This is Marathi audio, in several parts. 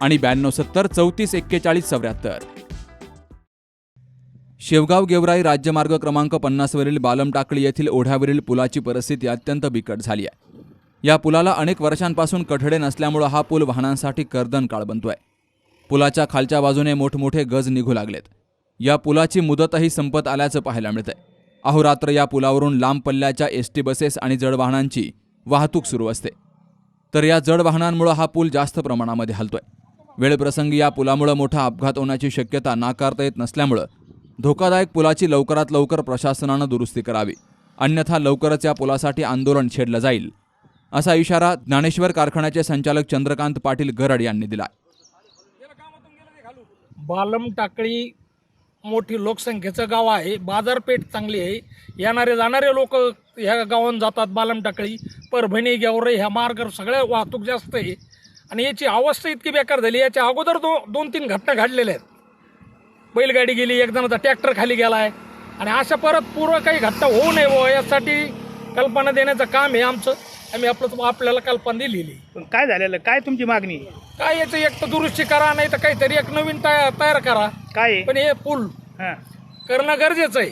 आणि ब्याण्णव सत्तर चौतीस एक्केचाळीस चौऱ्याहत्तर. शेवगाव गेवराई राज्यमार्ग क्रमांक पन्नासवरील बालम टाकळी येथील ओढ्यावरील पुलाची परिस्थिती अत्यंत बिकट झाली आहे. या पुलाला अनेक वर्षांपासून कठडे नसल्यामुळं हा पूल वाहनांसाठी कर्दन काळ बनतोय. पुलाच्या खालच्या बाजूने मोठमोठे गज निघू लागलेत. या पुलाची मुदतही संपत आल्याचं पाहायला मिळतंय. अहोरात्र या पुलावरून लांब पल्ल्याच्या एस टी बसेस आणि जड वाहनांची वाहतूक सुरू असते. तर या जड वाहनांमुळे हा पूल जास्त प्रमाणामध्ये हलतोय. वेळप्रसंगी या पुलामुळं मोठा अपघात होण्याची शक्यता नाकारता येत नसल्यामुळं धोकादायक पुलाची लवकरात लवकर प्रशासनानं दुरुस्ती करावी. अन्यथा लवकरच या पुलासाठी आंदोलन छेडलं जाईल. असा इशारा ज्ञानेश्वर कारखान्याचे संचालक चंद्रकांत पाटील गरड यांनी दिला बालम टाकळी मोठी लोकसंख्येचं गाव आहे. बाजारपेठ चांगली आहे. येणारे जाणारे लोक ह्या गावात जातात बालम टाकळी. परभणी गेवरे ह्या मार्गावर सगळ्या वाहतूक जास्त आहे. आणि याची अवस्था इतकी बेकार झाली याच्या अगोदर दो दोन तीन घटना घडलेल्या आहेत. बैलगाडी गेली एक जणाचा ट्रॅक्टर खाली गेला आहे आणि अशा परत पूर्व काही घटना होऊ नये बुवा यासाठी कल्पना देण्याचं काम आहे आमचं. आम्ही आपलं आपल्याला कल्पना दिलेली. पण काय झालेलं? काय तुमची मागणी? काय याचं एक तर दुरुस्ती करा नाही तर काहीतरी एक नवीन तयार तयार करा. काय? आहे पण हे पूल हां. करणं गरजेचं आहे.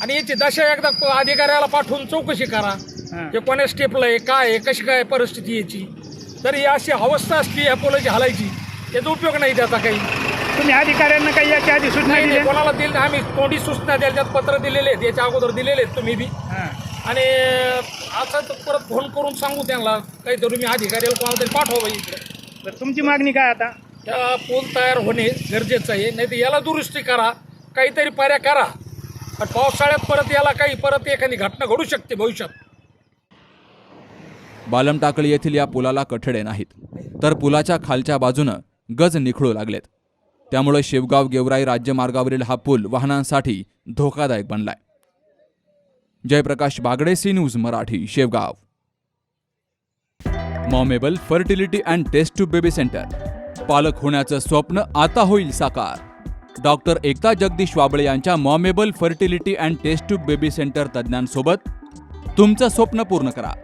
आणि याची दशा एकदा अधिकाऱ्याला पाठवून चौकशी करा. हां. हे कोण्या स्टेपला आहे काय आहे कशी काय परिस्थिती याची. तर ही अशी अवस्था असली या पुलाची हलायची. याचा उपयोग नाही त्याचा काही. तुम्ही अधिकाऱ्यांना काही याच्या आधी सूचना नाही नाही, दिल्या कोणाला दिली आम्ही तोंडी सूचना त्याच्यात पत्र दिलेले आहेत. याच्या अगोदर दिलेले आहेत तुम्ही बी. हां. आणि असं तर परत फोन करून सांगू त्यांना. काहीतरी मी अधिकाऱ्याला कोणाला तरी पाठवा इकडे. तर तुमची मागणी काय आता? या पूल तयार होणे गरजेचं आहे. नाही तर याला दुरुस्ती करा. काहीतरी पर्याय करा. पण पावसाळ्यात परत याला काही परत एखादी घटना घडू शकते भविष्यात. बालमटाकळी येथील या पुलाला कठडे नाहीत. तर पुलाच्या खालच्या बाजूनं गज निखळू लागलेत. त्यामुळे शेवगाव गेवराई राज्यमार्गावरील हा पूल वाहनांसाठी धोकादायक बनलाय. Jayprakash Bagde C news Marathi Shevgaon. मॉमेबल fertility and test tube baby centre. पालक होण्याचं स्वप्न आता होईल साकार. डॉक्टर एकता जगदीश वाबळे यांच्या मॉमेबल fertility and test tube baby centre तज्ज्ञांसोबत तुमचं स्वप्न पूर्ण करा.